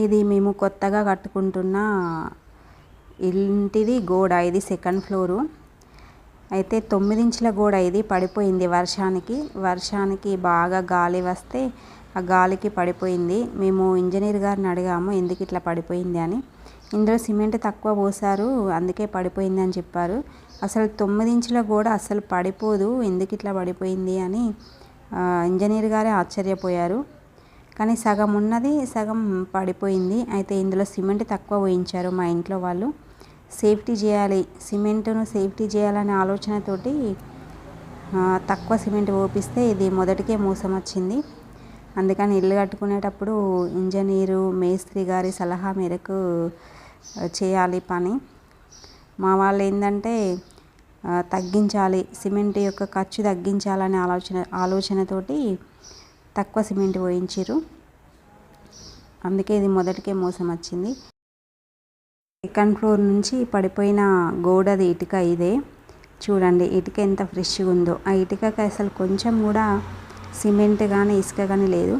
ఇది మేము కొత్తగా కట్టుకుంటున్న ఇంటిది గోడ ఇది సెకండ్ ఫ్లోరు అయితే తొమ్మిదించుల గోడ ఇది పడిపోయింది వర్షానికి. వర్షానికి బాగా గాలి వస్తే ఆ గాలికి పడిపోయింది. మేము ఇంజనీర్ గారిని అడిగాము ఎందుకు ఇట్లా పడిపోయింది అని. ఇందులో సిమెంట్ తక్కువ పోసారు అందుకే పడిపోయింది అని చెప్పారు. అసలు తొమ్మిది ఇంచుల గోడ అసలు పడిపోదు ఎందుకు ఇట్లా పడిపోయింది అని ఇంజనీర్ గారే ఆశ్చర్యపోయారు. కానీ సగం ఉన్నది సగం పడిపోయింది. అయితే ఇందులో సిమెంట్ తక్కువ పోయించారు మా ఇంట్లో వాళ్ళు. సేఫ్టీ చేయాలి సిమెంట్ను సేఫ్టీ చేయాలనే ఆలోచనతోటి తక్కువ సిమెంట్ ఓపిస్తే ఇది మొదటికే మోసం వచ్చింది. అందుకని ఇల్లు కట్టుకునేటప్పుడు ఇంజనీరు మేస్త్రి గారి సలహా మేరకు చేయాలి పని. మా వాళ్ళు ఏంటంటే తగ్గించాలి సిమెంట్ యొక్క ఖర్చు తగ్గించాలనే ఆలోచన ఆలోచనతోటి తక్కువ సిమెంట్ పోయించారు అందుకే ఇది మొదటికే మోసం వచ్చింది. సెకండ్ ఫ్లోర్ నుంచి పడిపోయిన గోడది ఇటుక ఇదే. చూడండి ఇటుక ఎంత ఫ్రెష్గా ఉందో. ఆ ఇటుకకి అసలు కొంచెం కూడా సిమెంట్ కానీ ఇసుక కానీ లేదు.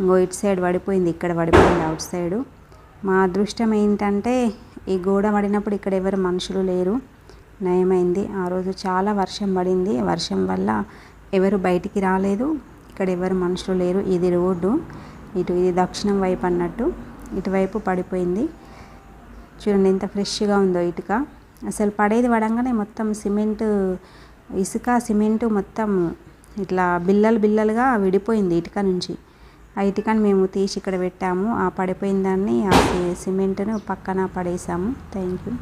ఇంకో ఇటు సైడ్ పడిపోయింది ఇక్కడ పడిపోయింది అవుట్ సైడు మా అదృష్టం ఏంటంటే ఈ గోడ పడినప్పుడు ఇక్కడ ఎవరు మనుషులు లేరు. నయమైంది. ఆ రోజు చాలా వర్షం పడింది. వర్షం వల్ల ఎవరు బయటికి రాలేదు. ఇక్కడ ఎవరు మనుషులు లేరు. ఇది రోడ్డు. ఇటు ఇది దక్షిణం వైపు అన్నట్టు ఇటువైపు పడిపోయింది. చూడండి ఎంత ఫ్రెష్గా ఉందో ఇటుక. అసలు పడేది పడంగానే మొత్తం సిమెంట్ ఇసుక సిమెంట్ మొత్తం ఇట్లా బిల్లలు బిల్లలుగా విడిపోయింది ఇటుక నుంచి. ఆ ఇటుకని మేము తీసి ఇక్కడ పెట్టాము. ఆ పడిపోయిన దాన్ని ఆ సిమెంట్ను పక్కన పడేసాము. Thank you.